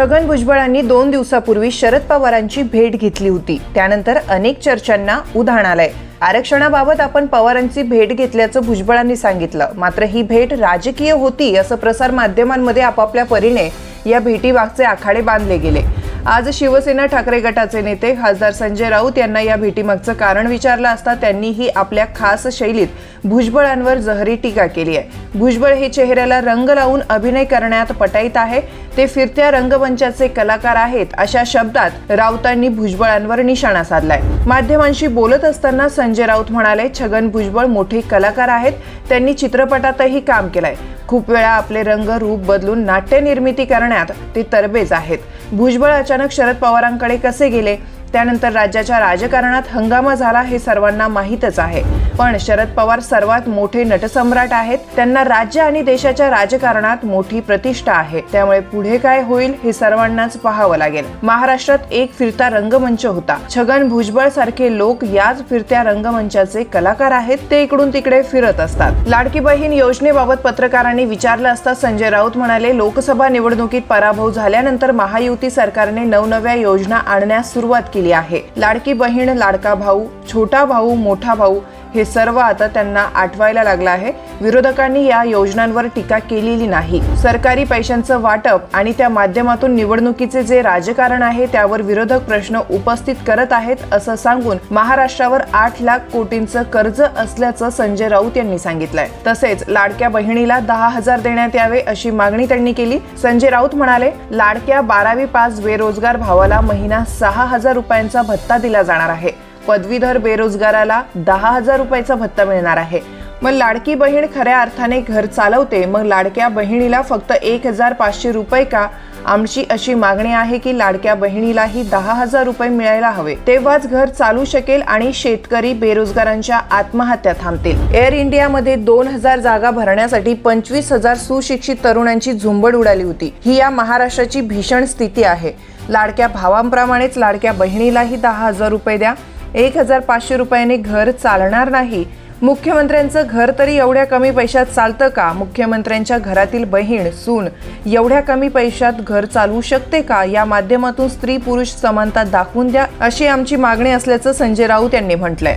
छगन भुजबळांनी दोन दिवसापूर्वी शरद पवारांची भेट घेतली होती. त्यानंतर अनेक चर्चांना उधाण आलंय. आरक्षणाबाबत आपण पवारांची भेट घेतल्याचं भुजबळांनी सांगितलं. मात्र ही भेट राजकीय होती असं प्रसार माध्यमांमध्ये आपापल्या परीने या भेटीमागचे आखाडे बांधले गेले. आज शिवसेना ठाकरे गटाचे नेते खासदार संजय राऊत यांना या भेटीमागचं कारण विचारलं असता त्यांनीही आपल्या खास शैलीत भुजबळांवर जहरी टीका केली आहे. भुजबळ हे चेहऱ्याला रंग लावून अभिनय करण्यात पटाईत आहे. ते फिरत्या रंगमंचाचे कलाकार आहेत अशा शब्दात राऊतांनी भुजबळांवर निशाणा साधलाय. माध्यमांशी बोलत असताना संजय राऊत म्हणाले छगन भुजबळ मोठे कलाकार आहेत. त्यांनी चित्रपटातही काम केलंय. खूप वेळा आपले रंग रूप बदलून नाट्य निर्मिती करण्यात ते तरबेज आहेत. भुजबळ अचानक शरद पवारांकडे कसे गेले? त्यानंतर राज्याच्या राजकारणात हंगामा झाला हे सर्वांना माहीतच आहे. पण शरद पवार सर्वात मोठे नटसम्राट आहेत. त्यांना राज्य आणि देशाच्या राजकारणात मोठी प्रतिष्ठा आहे. त्यामुळे पुढे काय होईल हे सर्वांनाच पाहावं लागेल. महाराष्ट्रात एक फिरता रंगमंच होता. छगन भुजबळ सारखे लोक याच फिरत्या रंगमंचाचे कलाकार आहेत. ते इकडून तिकडे फिरत असतात. लाडकी बहीण योजनेबाबत पत्रकारांनी विचारलं असता संजय राऊत म्हणाले लोकसभा निवडणुकीत पराभव झाल्यानंतर महायुती सरकारने नवनव्या योजना आणण्यास सुरुवात केली आहे. लाडकी बहीण लाडका भाऊ छोटा भाऊ मोठा भाऊ हे सर्व आता त्यांना आठवायला लागलं आहे. विरोधकांनी या योजनांवर टीका केलेली नाही. सरकारी पैशांचं वाटप आणि त्या माध्यमातून निवडणुकीचे जे राजकारण आहे त्यावर विरोधक प्रश्न उपस्थित करत आहेत असं सांगून महाराष्ट्रावर आठ लाख कोटींचं कर्ज असल्याचं संजय राऊत यांनी सांगितलंय. तसेच लाडक्या बहिणीला दहा हजार देण्यात यावे अशी मागणी त्यांनी केली. संजय राऊत म्हणाले लाडक्या बारावी पास बेरोजगार भावाला महिना सहा हजार रुपयांचा भत्ता दिला जाणार आहे. पदवीधर बेरोजगाराला दहा हजार रुपयाचा भत्ता मिळणार आहे. मग लाडकी बहीण खऱ्या अर्थाने घर चालवते मग लाडक्या बहिणीला फक्त एक हजार पाचशे रुपये का? आमची अशी मागणी आहे की लाडक्या बहिणीलाही दहा हजार रुपये मिळायला हवे. तेव्हाच घर चालू शकेल आणि शेतकरी बेरोजगारांच्या आत्महत्या थांबतील. एअर इंडियामध्ये दोन हजार जागा भरण्यासाठी पंचवीस हजार सुशिक्षित तरुणांची झुंबड उडाली होती. ही या महाराष्ट्राची भीषण स्थिती आहे. लाडक्या भावांप्रमाणेच लाडक्या बहिणीलाही दहा हजार रुपये द्या. एक हजार पाचशे रुपयाने घर चालणार नाही. मुख्यमंत्र्यांचं घर तरी एवढ्या कमी पैशात चालतं का? मुख्यमंत्र्यांच्या घरातील बहीण सून एवढ्या कमी पैशात घर चालवू शकते का? या माध्यमातून स्त्री पुरुष समानता दाखवून द्या अशी आमची मागणी असल्याचं संजय राऊत यांनी म्हटलंय.